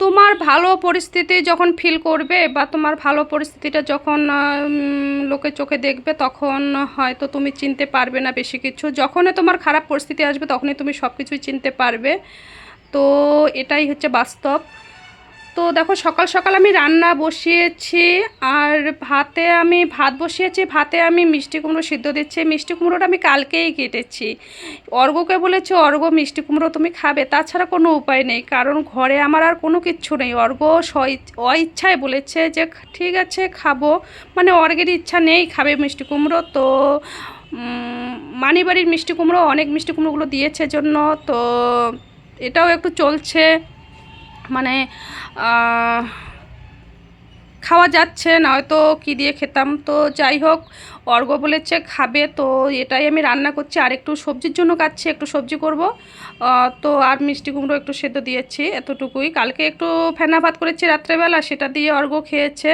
তোমার ভালো পরিস্থিতি যখন ফিল করবে বা তোমার ভালো পরিস্থিতিটা যখন লোকে চোখে দেখবে তখন হয়তো তুমি চিনতে পারবে না বেশি কিছু। যখনই তোমার খারাপ পরিস্থিতি আসবে তখনই তুমি সব কিছুই চিনতে পারবে। তো এটাই হচ্ছে বাস্তব। তো দেখো সকাল সকাল আমি রান্না বসিয়েছি, আর ভাতে আমি, ভাত বসিয়েছি, ভাতে আমি মিষ্টি কুমড়ো সিদ্ধ দিচ্ছি। মিষ্টি কুমড়োটা আমি কালকেই কেটেছি। অর্ঘকে বলেছি অর্ঘ মিষ্টি কুমড়ো তুমি খাবে। তাছাড়া কোনো উপায় নেই, কারণ ঘরে আমার আর কোনো কিচ্ছু নেই। অর্ঘ অইচ্ছায় বলেছে যে, ঠিক আছে, খাব। মানে অর্ঘের ইচ্ছা নেই খাবে মিষ্টি কুমড়ো। তো মানিবাড়ির মিষ্টি কুমড়ো, অনেক মিষ্টি কুমড়োগুলো দিয়েছে জন্য তো, এটাও একটু চলছে। মানে খাওয়া যাচ্ছে না, হয়তো কী দিয়ে খেতাম। তো যাই হোক অর্ঘ বলেছে খাবে, তো এটাই আমি রান্না করছি। আর একটু সবজির জন্য কাটছি, একটু সবজি করব। তো আর মিষ্টি কুমড়ো একটু সেদ্ধ দিয়েছি এতটুকুই। কালকে একটু ফেনা ভাত করেছি রাত্রেবেলা, সেটা দিয়ে অর্ঘ খেয়েছে।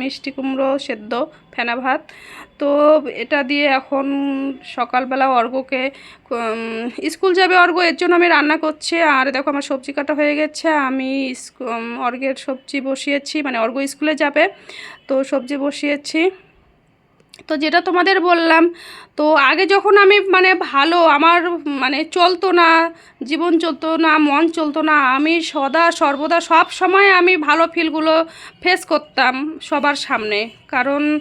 মিষ্টি কুমড়ো সেদ্ধ, ফেনা ভাত। তো এটা দিয়ে এখন সকালবেলা অর্ঘকে স্কুল যাবে অর্ঘ এর জন্য আমি রান্না করছি। আর দেখো আমার সবজি কাটা হয়ে গেছে। আমি অর্ঘের সবজি বসিয়েছি মানে অর্ঘ স্কুলে যাবে, তো সবজি বসিয়েছি। তো যেটা তোমাদের বললাম, তো আগে যখন আমি মানে ভালো, আমার মানে চলতো না, জীবন চলতো না, মন চলতো না, আমি সদা সর্বদা সব সময় আমি ভালো ফিলগুলো ফেস করতাম সবার সামনে। কারণ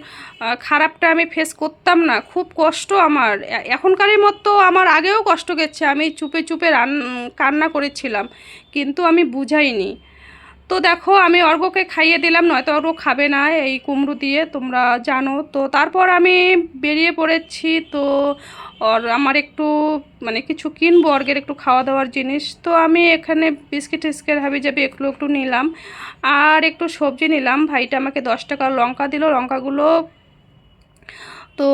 খারাপটা আমি ফেস করতাম না, খুব কষ্ট আমার। এ- এখনকারের মতো আমার আগেও কষ্ট গেছে, আমি চুপে চুপে রান, কান্না করেছিলাম, কিন্তু আমি বুঝাইনি। তো দেখো, আমি অর্ঘকে খাইয়ে দিলাম, নয়তো অর্ঘ খাবে না এই কুমড়ো দিয়ে, তোমরা জানো। তো তারপর আমি বেরিয়ে পড়েছি, তো আর আমার একটু মানে কিছু কিনবো অর্ঘের একটু খাওয়া দাওয়ার জিনিস। তো আমি এখানে বিস্কিট টিস্কিট হাবি যাবি এগুলো একটু নিলাম। আর একটু সবজি নিলাম। ভাইটা আমাকে দশ টাকা লঙ্কা দিল, লঙ্কাগুলো তো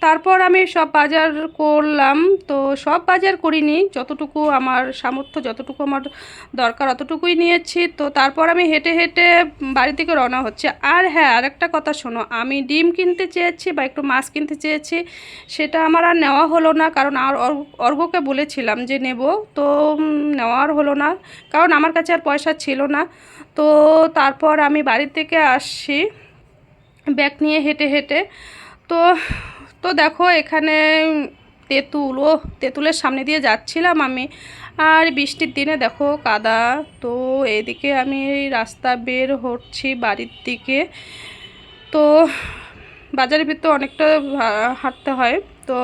তারপর আমি সব বাজার করলাম। তো সব বাজার করিনি, যতটুকু আমার সামর্থ্য, যতটুকু আমার দরকার অতটুকুই নিয়েছি। তো তারপর আমি হেঁটে হেঁটে বাড়ি থেকে রওনা হচ্ছে। আর হ্যাঁ আরেকটা কথা শোনো, আমি ডিম কিনতে চেয়েছি বা একটু মাছ কিনতে চেয়েছি, সেটা আমার আর নেওয়া হলো না, কারণ আর অর্ঘ- অর্ঘকে বলেছিলাম যে নেব। তো নেওয়ার হলো না, কারণ আমার কাছে আর পয়সা ছিল না। তো তারপর আমি বাড়ি থেকে আসছি, ব্যাগ নিয়ে হেঁটে হেঁটে। তো তো দেখো, এখানে তেঁতুল ও তেঁতুলের সামনে দিয়ে যাচ্ছিলাম আমি। আর বৃষ্টির দিনে দেখো কাদা, তো এদিকে আমি রাস্তা বের হচ্ছি বাড়ির দিকে। তো বাজারের ভিতর অনেকটা হাঁটতে হয়। তো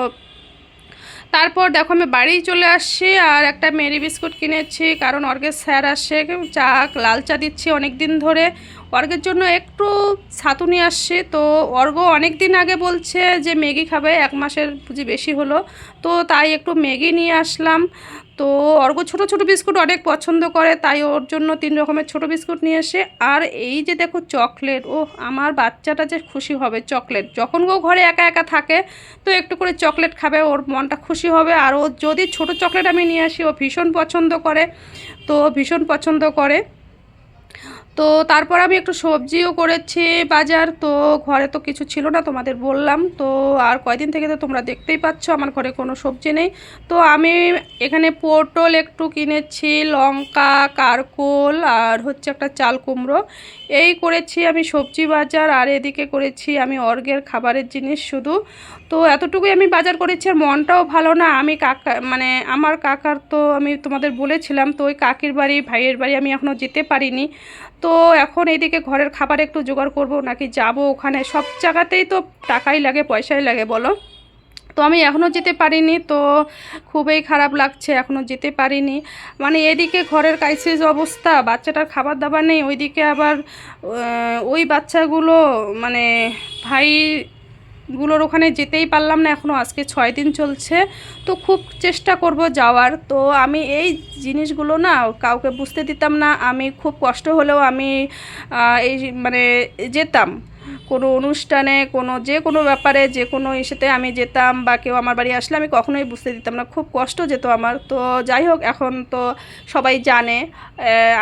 তারপর দেখো আমি বাড়ি চলে আসছি আর একটা মেরি বিস্কুট কিনেছি, কারণ অর্গের স্যার আসে, চা, লাল চা দিচ্ছি অনেক দিন ধরে। অর্গের জন্য একটু ছাতু নিয়ে আসছি, তো অর্গ অনেক দিন আগে বলছে যে ম্যাগি খাবে, এক মাসের পুঁজি বেশি হলো। তো তাই একটু ম্যাগি নিয়ে আসলাম। তো অর্গ ছোট ছোট বিস্কুট অনেক পছন্দ করে, তাই ওর জন্য তিন রকমের ছোট বিস্কুট নিয়ে এসে, আর এই যে দেখো চকলেট ও আমার বাচ্চাটা যে খুশি হবে চকলেট। যখন ও ঘরে একা একা থাকে, তো একটু করে চকলেট খাবে, ওর মনটা খুশি হবে। আর ও যদি ছোট চকলেট আমি নিয়ে আসি, ও ভীষণ পছন্দ করে, তো ভীষণ পছন্দ করে। তো তারপর আমি একটু সবজিও করেছি বাজার, তো ঘরে তো কিছু ছিল না তোমাদের বললাম, তো আর কয়দিন থেকে তো তোমরা দেখতেই পাচ্ছ আমার ঘরে কোনো সবজি নেই। তো আমি এখানে পটল একটু কিনেছি, লঙ্কা, কারকোল আর হচ্ছে একটা চাল কুমড়ো। এই করেছি আমি সবজি বাজার আর এদিকে করেছি আমি অর্গের খাবারের জিনিস শুধু। তো এতটুকুই আমি বাজার করেছি আর মনটাও ভালো না। আমি কাকা মানে আমার কাকার তো আমি তোমাদের বলেছিলাম, তো ওই কাকির বাড়ি, ভাইয়ের বাড়ি আমি এখনও যেতে পারিনি। তো এখন এদিকে ঘরের খাবার একটু জোগাড় করব, নাকি যাব ওখানে? সব জায়গাতেই তো টাকাই লাগে, পয়সাই লাগে, বলো? তো আমি এখনও যেতে পারিনি, তো খুবই খারাপ লাগছে এখনও যেতে পারিনি। মানে এদিকে ঘরের ক্রাইসিস অবস্থা, বাচ্চাটার খাবার দাবার নেই, ওইদিকে আবার ওই বাচ্চাগুলো মানে ভাই গুলোর ওখানে যেতেই পারলাম না এখনও আজকে ছয় দিন চলছে। তো খুব চেষ্টা করব যাওয়ার। তো আমি এই জিনিসগুলো না কাউকে বুঝতে দিতাম না, আমি খুব কষ্ট হলেও আমি এই মানে যেতাম। কোনো অনুষ্ঠানে, কোনো যে কোনো ব্যাপারে, যে কোনো ইসেতে আমি যেতাম বা কেউ আমার বাড়ি আসলে আমি কখনোই বুঝতে দিতাম না। খুব কষ্ট যেত আমার। তো যাই হোক, এখন তো সবাই জানে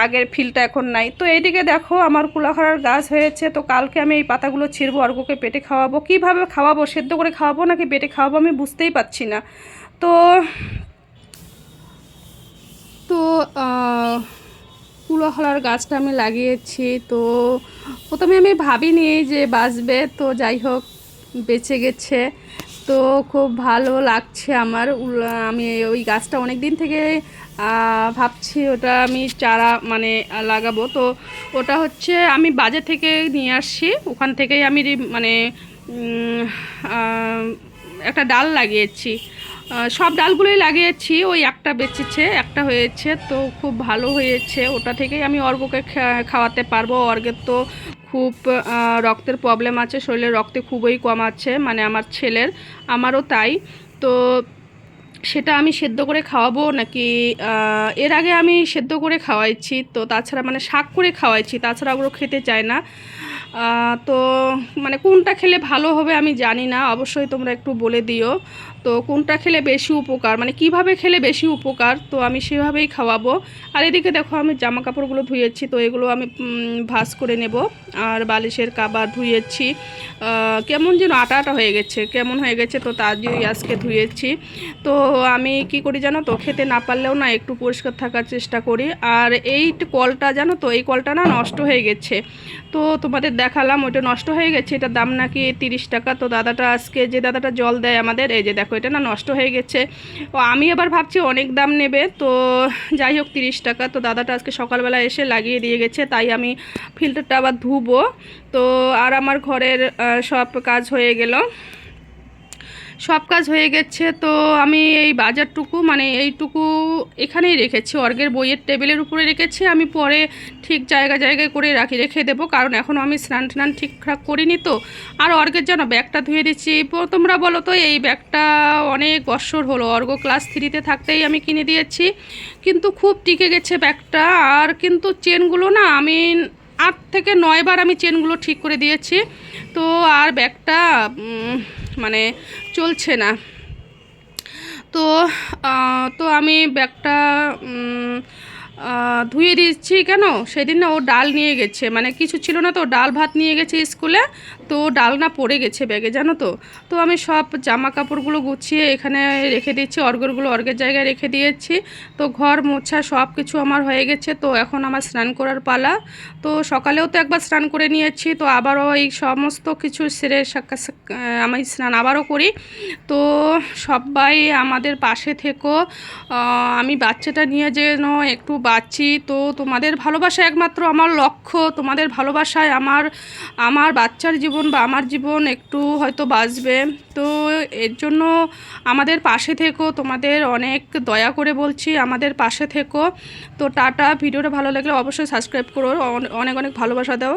আগের ফিলটা এখন নাই। তো এইদিকে দেখো, আমার কুলাখাড়ার গাছ হয়েছে। তো কালকে আমি এই পাতাগুলো ছিঁড়বো অর্ঘকে পেটে খাওয়াবো। কীভাবে খাওয়াবো, সেদ্ধ করে খাওয়াবো নাকি পেটে খাওয়াবো আমি বুঝতেই পারছি না। তো তো আহ, হলার গাছটা আমি লাগিয়েছি তো প্রথমে আমি ভাবিনি যে বাঁচবে তো যাই হোক বেঁচে গেছে। তো খুব ভালো লাগছে আমার আমি ওই গাছটা অনেক দিন থেকে ভাবছি ওটা আমি চারা মানে লাগাবো। তো ওটা হচ্ছে আমি বাজার থেকে নিয়ে আসছি ওখান থেকেই আমি মানে একটা ডাল লাগিয়েছি। সব ডালগুলোই লাগিয়েছি, ওই একটা বেঁচেছে, একটা হয়েছে, তো খুব ভালো হয়েছে। ওটা থেকেই আমি অর্গকে খাওয়াতে পারব। অর্গের তো খুব রক্তের প্রবলেম আছে শরীরে রক্তে খুবই কম আছে মানে আমার ছেলের, আমারও তাই। তো সেটা আমি সেদ্ধ করে খাওয়াবো নাকি এর আগে আমি সেদ্ধ করে খাওয়াইছি, তো তাছাড়া মানে শাক করে খাওয়াইছি, তাছাড়া ওগুলো খেতে চায় না। তো মানে কোনটা খেলে ভালো হবে আমি জানি না, অবশ্যই তোমরা একটু বলে দিও। তো কোনটা খেলে বেশি উপকার মানে কীভাবে খেলে বেশি উপকার, তো আমি সেভাবেই খাওয়াবো। আর এদিকে দেখো আমি জামা কাপড়গুলো ধুয়েছি, তো এগুলো আমি ভাঁজ করে নেব। আর বালিশের কাবার ধুয়েছি। কেমন যেন আটা আটা হয়ে গেছে, কেমন হয়ে গেছে তো তার জন্যই আজকে ধুয়েছি। তো আমি কি করি জানো তো, খেতে না পারলেও না একটু পরিষ্কার থাকার চেষ্টা করি। আর এই কলটা জানো তো, এই কলটা না নষ্ট হয়ে গেছে। তো তোমাদের দেখালাম, ওইটা নষ্ট হয়ে গেছে, এটার দাম নাকি তিরিশ টাকা। তো দাদাটা আজকে যে দাদাটা জল দেয় আমাদের, এই যে দেখো, এটা না নষ্ট হয়ে গেছে। ও, আমি আবার ভাবছি অনেক দাম নেবে, তো যাই হোক তিরিশ টাকা। তো দাদাটা আজকে সকালবেলা এসে লাগিয়ে দিয়ে গেছে, তাই আমি ফিল্টারটা আবার ধুবো। তো আর আমার ঘরের সব কাজ হয়ে গেল। সব কাজ হয়ে গেছে, তো আমি এই বাজারটুকু মানে এইটুকু এখানেই রেখেছি। অর্গের বইয়ের টেবিলের উপরে রেখেছি, আমি পরে ঠিক জায়গা জায়গায় করে রাখি, রেখে দেবো, কারণ এখনও আমি স্নান টান ঠিকঠাক করিনি তো। আর অর্গের জন্য ব্যাগটা ধুয়ে দিচ্ছি তোমরা বলো তো, এই ব্যাগটা অনেক বছর হলো, অর্গ ক্লাস থ্রিতে থাকতেই আমি কিনে দিয়েছি, কিন্তু খুব টিকে গেছে ব্যাগটা, আর কিন্তু চেনগুলো না, আমি আট থেকে নয়বার আমি চেনগুলো ঠিক করে দিয়েছি, তো আর ব্যাগটা মানে চলছে না। তো তো আমি ব্যাগটা ধুয়ে দিচ্ছি কেন? সেদিন না ও ডাল নিয়ে গেছে। মানে কিছু ছিল না তো ডাল ভাত নিয়ে গেছে স্কুলে, তো ডাল না পড়ে গেছে ব্যাগে, জানো তো? তো আমি সব জামা কাপড়গুলো গুছিয়ে এখানে রেখে দিচ্ছি অর্গরগুলো অর্গের জায়গায় রেখে দিয়েছি। তো ঘর মোছা সব কিছু আমার হয়ে গেছে, তো এখন আমার স্নান করার পালা। তো সকালেও তো একবার স্নান করে নিয়েছি, তো আবারও এই সমস্ত কিছু সেরে আমি স্নান আবারও করি। তো সবাই আমাদের পাশে থেকো। আমি বাচ্চাটা নিয়ে যেন একটু বাঁচি তো তোমাদের ভালোবাসা একমাত্র আমার লক্ষ্য। তোমাদের ভালোবাসায় আমার আমার বাচ্চার জীবন বা আমার জীবন একটু হয়তো বাঁচবে। তো এর জন্য আমাদের পাশে থেকো, তোমাদের অনেক দয়া করে বলছি, আমাদের পাশে থেকো। তো টাটা, ভিডিওটা ভালো লাগলে অবশ্যই সাবস্ক্রাইব করো অনেক অনেক ভালোবাসা দাও।